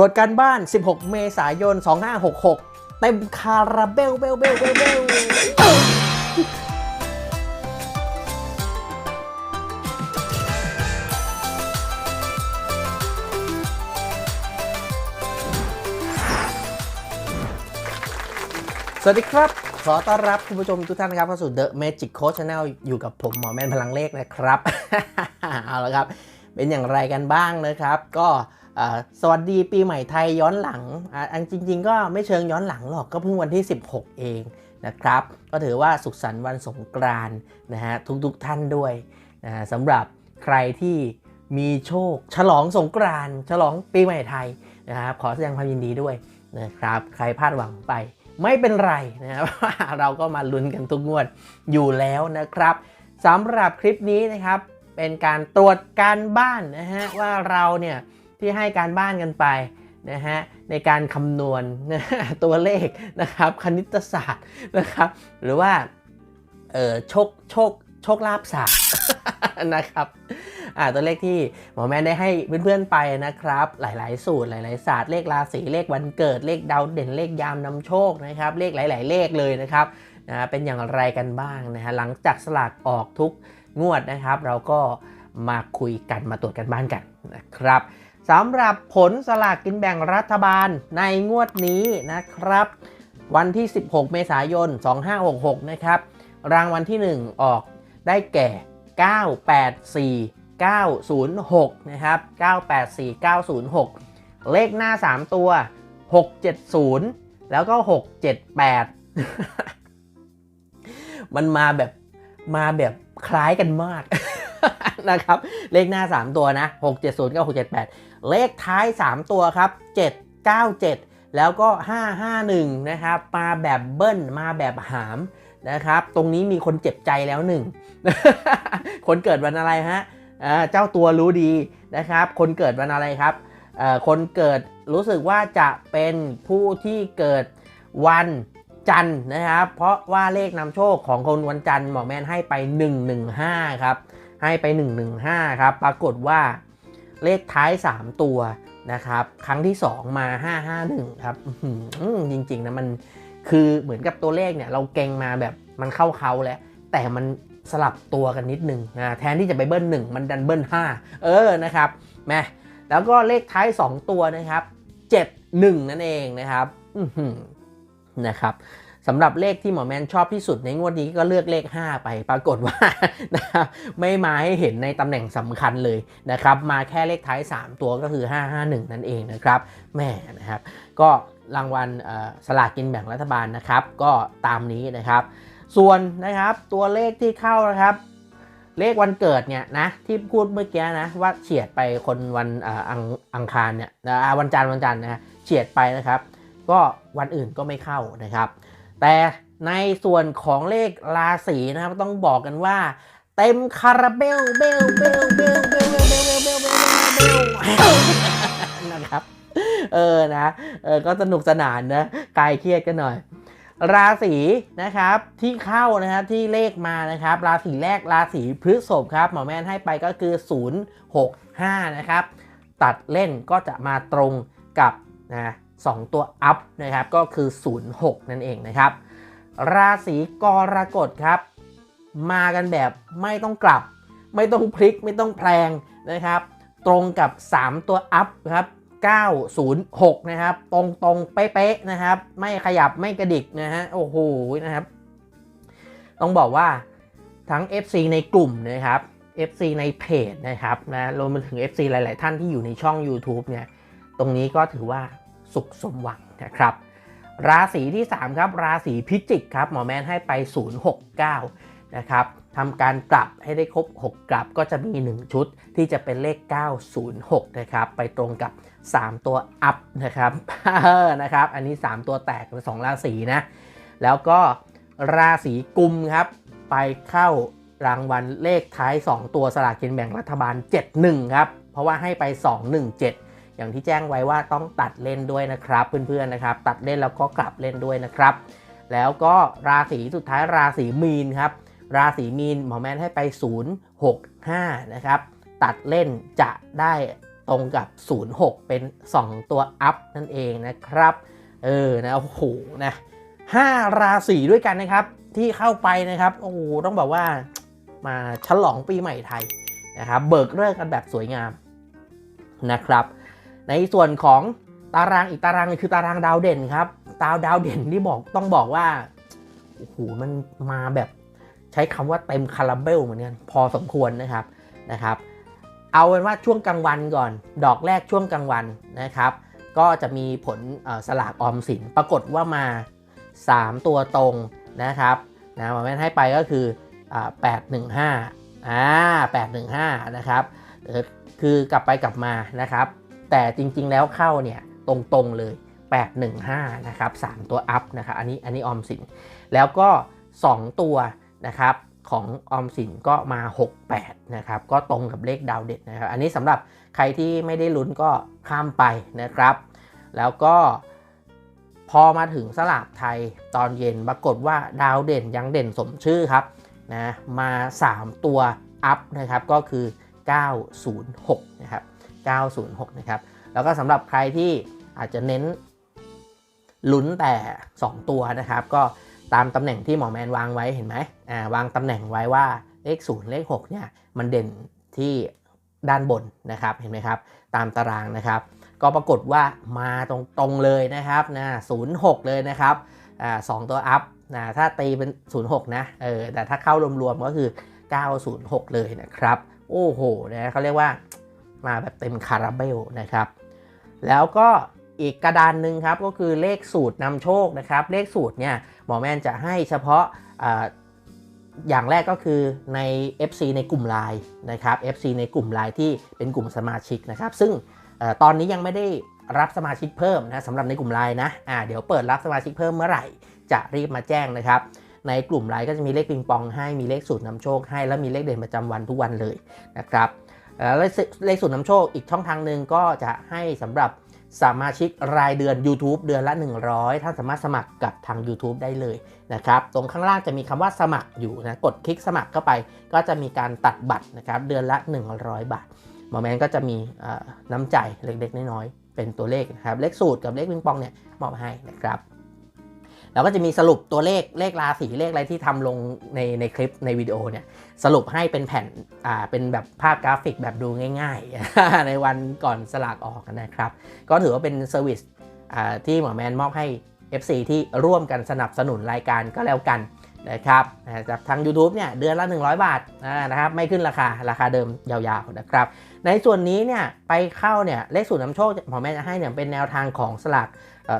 ตรวจการบ้าน 16 เมษายน 2566 เต็มคาราเบลเบลเบลเบลเบลสวัสดีครับ ขอต้อนรับคุณผู้ชมทุกท่านนะครับเข้าสู่ The Magic Coach Channel อยู่กับผมหมอแมนพลังเลขนะครับ เอาละครับ เป็นอย่างไรกันบ้างนะครับ ก็ สวัสดีปีใหม่ไทยย้อนหลังอันจริง ๆ ก็ไม่เชิงย้อนหลังหรอกก็เพิ่งวันที่ 16 เองนะครับ ก็ถือว่าสุขสันต์วันสงกรานต์นะฮะทุกๆท่านด้วยนะฮะสำหรับใครที่มีโชค ฉลองสงกรานต์ฉลองปีใหม่ไทยนะครับขอแสดงความยินดีด้วยนะครับใครพลาดหวังไปไม่เป็นไรนะครับเราก็มาลุ้นกันทุกงวดอยู่แล้วนะครับสำหรับคลิปนี้นะครับเป็นการตรวจการบ้านนะฮะว่าเราเนี่ย ที่ให้การบ้านกันไปนะฮะในการคำนวณนะตัวเลขนะครับคณิตศาสตร์นะครับหรือว่าเออโชคโชคโชคลาภศาสตร์นะครับอ่าตัวเลขที่หมอแมนได้ให้เพื่อนๆไปนะครับ หลายๆ สูตรหลายๆศาสตร์เลขราศีเลขวันเกิดเลขดาวเด่นเลขยามนำโชคนะครับ เลขหลาย ๆ เลขเลยนะครับนะเป็นอย่างไรกันบ้างนะฮะหลังจากสลากออกทุกงวดนะครับ เราก็มาคุยกันมาตรวจกันบ้านกันนะครับ สำหรับผลสลากกินแบ่งรัฐบาลในงวดนี้นะครับ วันที่ 16 เมษายน 2566 นะครับ รางวัลที่ 1 ออกได้แก่ 984 906 นะครับ 984 906 เลขหน้า 3 ตัว 670 แล้วก็ 678 มันมาแบบมาแบบคล้ายกันมาก นะครับ เลขหน้า 3 ตัวนะ 670กับ678 เลขท้าย 3 ตัวครับ 797 แล้วก็ 551 นะครับ มาแบบเบิ้ล มาแบบหามนะครับ ตรงนี้มีคนเจ็บใจแล้วหนึ่ง คนเกิดวันอะไรฮะเจ้าตัวรู้ดีนะครับ คนเกิดวันอะไรครับ คนเกิดรู้สึกว่าจะเป็นผู้ที่เกิดวันจันทร์นะครับ เพราะว่าเลขนำโชคของคนวันจันทร์หมอแมนให้ไป 115 ครับ ให้ไป 115 ครับ ปรากฏว่าเลขท้าย 3 ตัวนะครับ ครั้งที่ 2 มา 551 ครับจริงๆนะมันคือเหมือนกับตัวเลขเนี่ยเราเก่งมาแบบมันเข้าเขาแล้ว แต่มันสลับตัวกันนิดนึงนะแทนที่จะไปเบิ้ลหนึ่งมันดันเบิ้ลห้าเออนะครับแม่แล้วก็เลขท้าย 2 ตัวนะครับ 71 นั่นเองนะครับนะครับ สำหรับเลขที่หมอแมนชอบที่สุดในงวดนี้ก็เลือกเลข 5 ไปปรากฏว่านะครับไม่มาให้เห็นในตำแหน่งสำคัญเลยนะครับ มาแค่เลขท้าย 3 ตัวก็คือ 551 นั่นเองนะครับแม่นะครับ ก็รางวัลสลากกินแบ่งรัฐบาลนะครับ ก็ตามนี้นะครับ ส่วนนะครับตัวเลขที่เข้านะครับเลขวันเกิดเนี่ยนะที่พูดเมื่อกี้นะว่าเฉียดไปคนวันอ,อ,อังคารเนี่ยวันจันทร์วันจันทร์นะเฉียดไปนะครับ ก็วันอื่นก็ไม่เข้านะครับ แต่ในส่วนของเลขราศีนะครับต้องบอกกันว่า เต็มคาราเบลเบลเบลเบลเบลเบลเบลเบลเบลเบลเบลนะครับเออนะเออก็สนุกสนานนะคลายเครียดกันหน่อย ราศีนะครับที่เข้านะครับที่เลขมานะครับ ราศีแรกราศีพฤษภครับหมอแมนให้ไปก็คือ 065 นะครับ ตัดเล่นก็จะมาตรงกับนะ สองตัวอัพนะครับก็คือ 06 นั่นเองนะครับ ราศีกรกฎครับ มากันแบบไม่ต้องกลับ ไม่ต้องพลิกไม่ต้องแพลงนะครับ ตรงกับ 3 ตัวอัพครับ906 นะครับ ตรงตรงเป๊ะๆนะครับ ไม่ขยับไม่กระดิกนะฮะโอ้โหนะครับ ต้องบอกว่าทั้ง FC ในกลุ่มนะครับ FC ในเพจนะครับนะรวมไปถึง FC หลาย ๆ ท่านที่อยู่ในช่อง YouTube เนี่ย ตรงนี้ก็ถือว่า สุขสมหวังนะครับ ราศีที่ 3 ครับราศีพิจิกครับหมอแมนให้ไป 069 นะครับทำการกลับให้ได้ครบ 6 กลับก็จะมี 1 ชุดที่จะเป็นเลข 906 นะครับ ไปตรงกับ 3 ตัวอัพนะครับนะครับ อันนี้ 3 ตัวแตกเป็น2ราศีนะ แล้วก็ราศีกุมครับ ไปเข้ารางวัลเลขท้าย 2 ตัวสลากกินแบ่งรัฐบาล 71 ครับ เพราะว่าให้ไป 217 อย่างที่แจ้งไว้ว่าต้องตัดเล่นด้วยนะครับ เพื่อนๆนะครับ ตัดเล่นแล้วก็กลับเล่นด้วยนะครับ แล้วก็ราศีสุดท้ายราศีมีนครับ ราศีมีนหมอแมนให้ไป 065 นะครับ ตัดเล่นจะได้ตรงกับ 06 เป็น 2 ตัวอัพนั่นเองนะครับ เออ นะ โอ้โห นะห้าราศีด้วยกันนะครับ ที่เข้าไปนะครับ โอ้โห ต้องบอกว่ามาฉลองปีใหม่ไทยนะครับ เบิกเลิกกันแบบสวยงามนะครับ ในส่วนของตารางอีกตารางนึงคือตารางดาวเด่นครับดาวดาวเด่นที่บอกต้องบอกว่าโอ้โหมันมาแบบใช้คำว่าเต็มคาราเบลเหมือนกันพอสมควรนะครับนะครับ เอาเป็นว่าช่วงกลางวันก่อน ดอกแรกช่วงกลางวันนะครับ ก็จะมีผลสลากออมสินปรากฏว่ามา 3 ตัวตรงนะครับนะมาแม่นให้ไปก็คือ815อ่า815นะครับคือกลับไปกลับมานะครับ แต่จริงๆแล้วเข้าเนี่ยตรงๆเลย 815 นะครับ 3 ตัวอัพนะครับอันนี้อันนี้ออมสิน แล้วก็ 2 ตัวนะครับของออมสินก็มา 68 นะครับ ก็ตรงกับเลขดาวเด็ดนะครับ อันนี้สำหรับใครที่ไม่ได้ลุ้นก็ข้ามไปนะครับ แล้วก็พอมาถึงสลากไทยตอนเย็นปรากฏว่าดาวเด่นยังเด่นสมชื่อครับนะมา 3 ตัวอัพนะครับก็คือ 906 นะครับ 906 นะครับ แล้วก็สำหรับใครที่อาจจะเน้นลุ้นแต่ 2 ตัวนะครับ ก็ตามตำแหน่งที่หมอแมนวางไว้เห็นไหมอ่าวางตำแหน่งไว้ว่าเลข 0 เลข 6 เนี่ย มันเด่นที่ด้านบนนะครับ เห็นไหมครับ ตามตารางนะครับ ก็ปรากฏว่ามาตรงๆเลยนะครับนะ06 เลยนะครับอ่าสตัวอัพนะถ้าตีเป็น 06 นะ เออ แต่ถ้าเข้ารวมๆก็คือ 906 เลยนะครับ โอ้โห นะเขาเรียกว่า มาแบบเต็มคาราเบลนะครับ แล้วก็อีกกระดานหนึ่งครับก็คือเลขสูตรนำโชคนะครับ เลขสูตรเนี่ยหมอแมนจะให้เฉพาะอย่างแรกก็คือใน FC ในกลุ่มไลน์นะครับ FC ในกลุ่มไลน์ที่เป็นกลุ่มสมาชิกนะครับ ซึ่งตอนนี้ยังไม่ได้รับสมาชิกเพิ่มนะสำหรับในกลุ่มไลน์นะอ่าเดี๋ยวเปิดรับสมาชิกเพิ่มเมื่อไหร่ จะรีบมาแจ้งนะครับ ในกลุ่มไลน์ก็จะมีเลขปิงปองให้มีเลขสูตรนำโชคให้ แล้วมีเลขเด่นประจำวันทุกวันเลยนะครับ เลขสูตรนำโชคอีกช่องทางหนึ่งก็จะให้สำหรับสมาชิกรายเดือน YouTube เดือนละ 100 ท่านสามารถสมัครกับทาง YouTube ได้เลยนะครับ ตรงข้างล่างจะมีคำว่าสมัครอยู่นะ กดคลิกสมัครเข้าไป ก็จะมีการตัดบัตรนะครับเดือนละ 100 บาทหมอแมนก็จะมีน้ำใจเล็กๆ น้อยๆ เป็นตัวเลขนะครับ เลขสูตรกับเลขวิงปองเนี่ยมอบให้นะครับ เราก็จะมีสรุปตัวเลขเลขราศีเลขอะไรที่ทำลงในในคลิปในวิดีโอเนี่ยสรุปให้เป็นแผ่นอ่าเป็นแบบภาพกราฟิกแบบดูง่ายๆ ในวันก่อนสลากออกนะครับ ก็ถือว่าเป็นเซอร์วิสอ่าที่หมอแมนมอบให้ FC ที่ร่วมกันสนับสนุนรายการก็แล้วกันนะครับจากทาง YouTube เนี่ยเดือนละ 100 บาทนะครับไม่ขึ้นราคาราคาเดิมยาวๆนะครับ ในส่วนนี้เนี่ยไปเข้าเนี่ยเลขสูตรนำโชคหมอแม่จะให้เนี่ยเป็นแนวทางของสลาก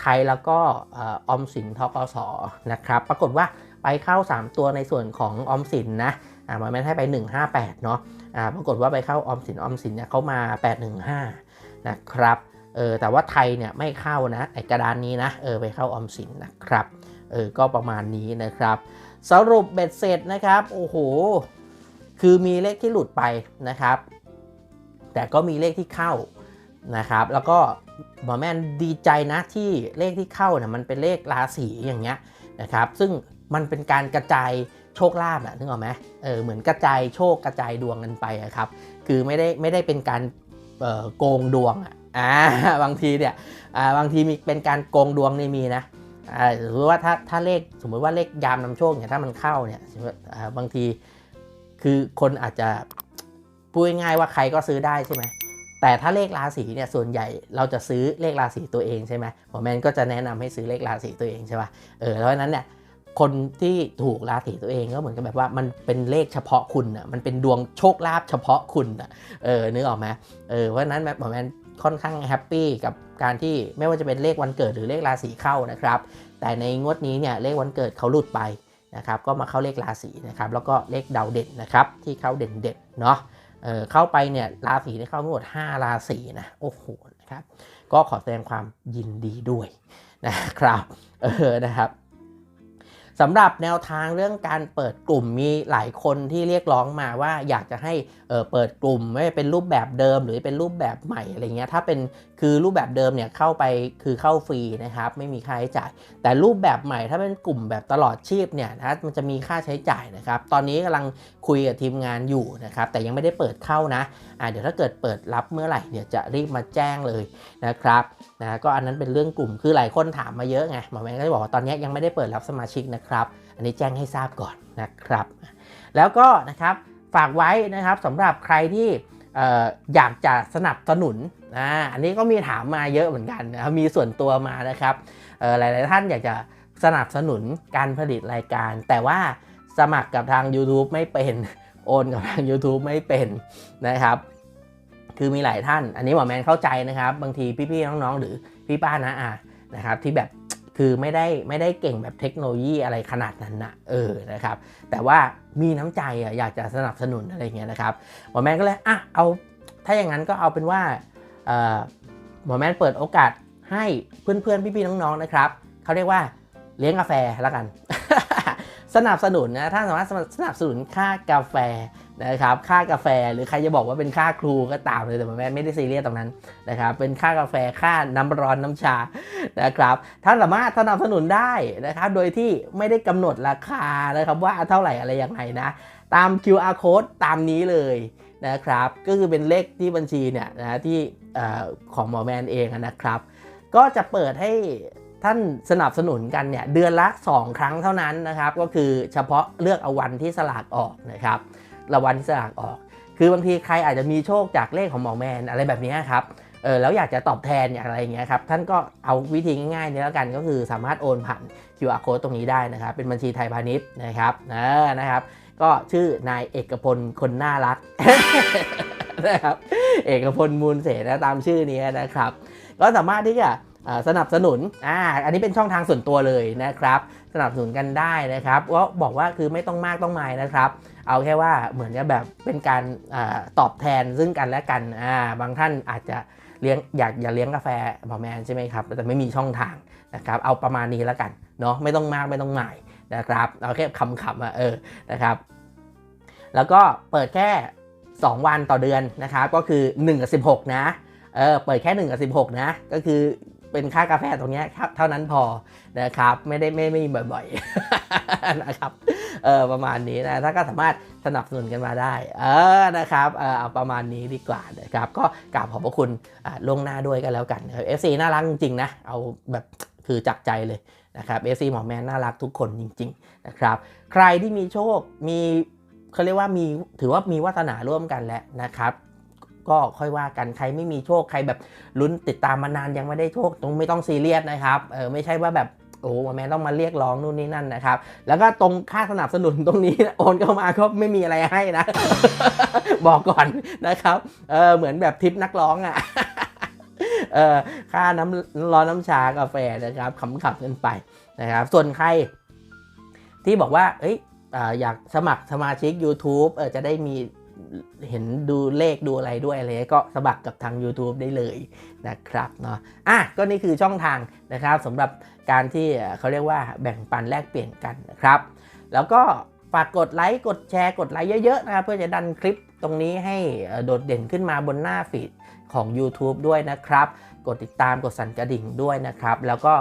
ไทยแล้วก็ออมสินทกสนะครับปรากฏว่าไปเข้า 3 ตัวในส่วนของออมสินนะหมอแม่ให้ไป 158 เนาะปรากฏว่าไปเข้าออมสินออมสินเนี่ยเขามา 815 นะครับเออแต่ว่าไทยเนี่ยไม่เข้านะไอกระดานนี้นะเออไปเข้าออมสินนะครับเออก็ประมาณนี้นะครับ สรุปเบ็ดเสร็จนะครับโอ้โหคือมีเลขที่หลุดไปนะครับ แต่ก็มีเลขที่เข้านะครับ แล้วก็ หมอแมนดีใจนะที่เลขที่เข้าเนี่ยมันเป็นเลขราศีอย่างเงี้ยนะครับ ซึ่งมันเป็นการกระจายโชคลาภอะนึกออกไหมเออเหมือนกระจายโชคกระจายดวงกันไปครับ คือไม่ได้ไม่ได้เป็นการโกงดวงอะอ่าบางทีเนี่ยอ่าบางทีมีเป็นการโกงดวงนี่มีนะอ่าหรือว่าถ้าถ้าเลขสมมติว่าเลขยามนำโชคเนี่ยถ้ามันเข้าเนี่ยบางทีคือคนอาจจะพูดง่ายว่าใครก็ซื้อได้ใช่ไหม แต่ถ้าเลขราศีเนี่ยส่วนใหญ่เราจะซื้อเลขราศีตัวเองใช่ไหมหมอแมนก็จะแนะนำให้ซื้อเลขราศีตัวเองใช่ป่ะเออเพราะฉะนั้นเนี่ยคนที่ถูกราศีตัวเองก็เหมือนกับแบบว่ามันเป็นเลขเฉพาะคุณอะมันเป็นดวงโชคลาภเฉพาะคุณอะเออนึกออกไหมเออเพราะนั้นหมอแมนค่อนข้างแฮปปี้กับการที่ไม่ว่าจะเป็นเลขวันเกิดหรือเลขราศีเข้านะครับ แต่ในงวดนี้เนี่ยเลขวันเกิดเขาหลุดไปนะครับก็มาเข้าเลขราศีนะครับแล้วก็เลขดาวเด่นนะครับที่เข้าเด่นเด่นเนาะ เเข้าไปเนี่ยราศีที่เข้าทั้งหมด5ราศีนะโอ้โหนะครับก็ขอแสดงความยินดีด้วยนะครับเออนะครับ สำหรับแนวทางเรื่องการเปิดกลุ่มมีหลายคนที่เรียกร้องมาว่าอยากจะให้เเปิดกลุ่มไม่ว่าเป็นรูปแบบเดิมหรือเป็นรูปแบบใหม่อะไรเงี้ยถ้าเป็นคือรูปแบบเดิมเนี่ยเข้าไปคือเข้าฟรีนะครับไม่มีค่าใช้จ่าย แต่รูปแบบใหม่ถ้าเป็นกลุ่มแบบตลอดชีพเนี่ยนะมันจะมีค่าใช้จ่ายนะครับตอนนี้กำลังคุยกับทีมงานอยู่นะครับแต่ยังไม่ได้เปิดเข้านะอ่าเดี๋ยวถ้าเกิดเปิดรับเมื่อไหร่เดี๋ยวจะรีบมาแจ้งเลยนะครับนะก็อันนั้นเป็นเรื่องกลุ่มคือหลายคนถามมาเยอะไงหมอแมนก็จะบอกว่าตอนนี้ยังไม่ได้เปิดรับสมาชิกนะครับอันนี้แจ้งให้ทราบก่อนนะครับ แล้วก็นะครับฝากไว้นะครับสำหรับใครที่อยากจะสนับสนุนอ่าอันนี้ก็มีถามมาเยอะเหมือนกันนะมีส่วนตัวมานะครับหลาย ๆ ท่านอยากจะสนับสนุนการผลิตรายการ แต่ว่าสมัครกับทาง YouTube ไม่เป็นโอนกับทาง YouTube ไม่เป็นนะครับ คือมีหลายท่าน อันนี้หมอแมนเข้าใจนะครับ บางทีพี่ ๆ น้อง ๆ หรือพี่ป้านะอะนะครับที่แบบ คือไม่ได้ไม่ได้เก่งแบบเทคโนโลยีอะไรขนาดนั้นนะเออนะครับ แต่ว่ามีน้ำใจอะอยากจะสนับสนุนอะไรเงี้ยนะครับหมอแมนก็เลยอะเอาถ้าอย่างนั้นก็เอาเป็นว่าหมอแมนเปิดโอกาสให้เพื่อนๆ พี่ๆ น้องๆนะครับเขาเรียกว่าเลี้ยงกาแฟแล้วกัน สนับสนุนนะถ้าสามารถสนับสนุนค่ากาแฟนะครับค่ากาแฟหรือใครจะบอกว่าเป็นค่าครูก็ตามเลยแต่แม่ไม่ได้ซีเรียสตรงนั้นนะครับเป็นค่ากาแฟค่าน้ำร้อนน้ำชา นะครับท่านสามารถสนับสนุนได้นะครับ โดยที่ไม่ได้กำหนดราคานะครับว่าเท่าไหร่อะไรยังไงนะ ตาม QR code ตามนี้เลยนะครับ ก็คือเป็นเลขที่บัญชีเนี่ยนะที่ของหมอแมนเองนะครับ ก็จะเปิดให้ท่านสนับสนุนกันเนี่ยเดือนละ 2 ครั้งเท่านั้นนะครับ ก็คือเฉพาะเลือกเอาวันที่สลากออกนะครับละวันที่สลากออก คือบางทีใครอาจจะมีโชคจากเลขของหมอแมนอะไรแบบนี้ครับ เออแล้วอยากจะตอบแทนอย่างไรอย่างเงี้ยครับท่านก็เอาวิธีง่ายๆนี้แล้วกันก็คือสามารถโอนผ่าน QR code ตรงนี้ได้นะครับเป็นบัญชีไทยพาณิชย์นะครับนะนะครับก็ชื่อนายเอกพลคนน่ารักนะครับเอกพลมูลเสนะตามชื่อนี้นะครับ ก็สามารถที่จะสนับสนุนอ่าอันนี้เป็นช่องทางส่วนตัวเลยนะครับ สนับสนุนกันได้นะครับก็บอกว่าคือไม่ต้องมากต้องไม่นะครับ เอาแค่ว่าเหมือนกับแบบเป็นการอตอบแทนซึ่งกันและกันอ่าบางท่านอาจจะ เลี้ยงอยากอย่าเลี้ยงกาแฟหมอแมนใช่ไหมครับ แต่ไม่มีช่องทางนะครับ เอาประมาณนี้แล้วกันเนาะไม่ต้องมากไม่ต้องหมายนะครับ เอาแค่คำๆอะเออนะครับ แล้วก็เปิดแค่ 2 วันต่อเดือนนะครับ ก็คือ 1 กับ 16 นะเออเปิดแค่ 1 กับ 16 นะ ก็คือเป็นค่ากาแฟตรงนี้เท่านั้นพอนะครับ ไม่ได้ไม่ไม่บ่อยๆนะครับ เออประมาณนี้นะถ้าก็สามารถสนับสนุนกันมาได้ เออนะครับเออเอาประมาณนี้ดีกว่านะครับ ก็กราบขอบพระคุณล่วงหน้าด้วยกันแล้วกันนะครับ FC น่ารักจริงๆนะเอาแบบคือจักใจเลยนะครับ FC หมอแมนน่ารักทุกคนจริง ๆ นะครับ ใครที่มีโชคมีเขาเรียกว่ามีถือว่ามีวาสนาร่วมกันแล้วนะครับก็ค่อยว่ากันใครไม่มีโชคใครแบบลุ้นติดตามมานานยังไม่ได้โชคตรงไม่ต้องซีเรียสนะครับเออไม่ใช่ว่าแบบ โอ้แม่ต้องมาเรียกร้องนู่นนี่นั่นนะครับ แล้วก็ตรงค่าสนับสนุนตรงนี้โอนเข้ามาก็ไม่มีอะไรให้นะ บอกก่อนนะครับเออเหมือนแบบทิปนักร้องอะเออค่าน้ำร้อนน้ำชากาแฟนะครับขำขับกันไปนะครับ ส่วนใคร ที่บอกว่า เอ้ยอยากสมัครสมาชิก YouTube เออจะได้มี เห็นดูเลขดูอะไรด้วยอะไรก็สมัครกับทาง YouTube ได้เลยนะครับเนาะอะก็นี่คือช่องทางนะครับสำหรับการที่เขาเรียกว่าแบ่งปันแลกเปลี่ยนกันนะครับ แล้วก็ฝากกดไลค์กดแชร์กดไลค์เยอะๆนะครับเพื่อจะดันคลิปตรงนี้ให้โดดเด่นขึ้นมาบนหน้าฟีดของ YouTube ด้วยนะครับ กดติดตามกดสั่นกระดิ่งด้วยนะครับ แล้วก็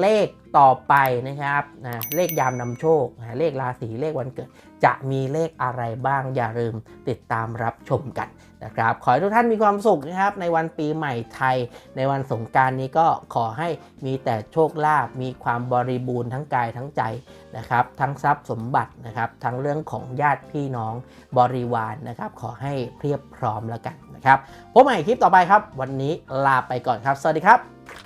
เลขต่อไปนะครับนะเลขยามนำโชคนะเลขราศีเลขวันเกิด จะมีเลขอะไรบ้างอย่าลืมติดตามรับชมกันนะครับ ขอให้ทุกท่านมีความสุขนะครับ ในวันปีใหม่ไทย ในวันสงการนี้ก็ขอให้มีแต่โชคลาภมีความบริบูรณ์ทั้งกายทั้งใจนะครับ ทั้งทรัพย์สมบัตินะครับ ทั้งเรื่องของญาติพี่น้องบริวารนนะครับ ขอให้เพียบพร้อมแล้วกันนะครับพบใหม่คลิปต่อไปครับ วันนี้ลาไปก่อนครับ สวัสดีครับ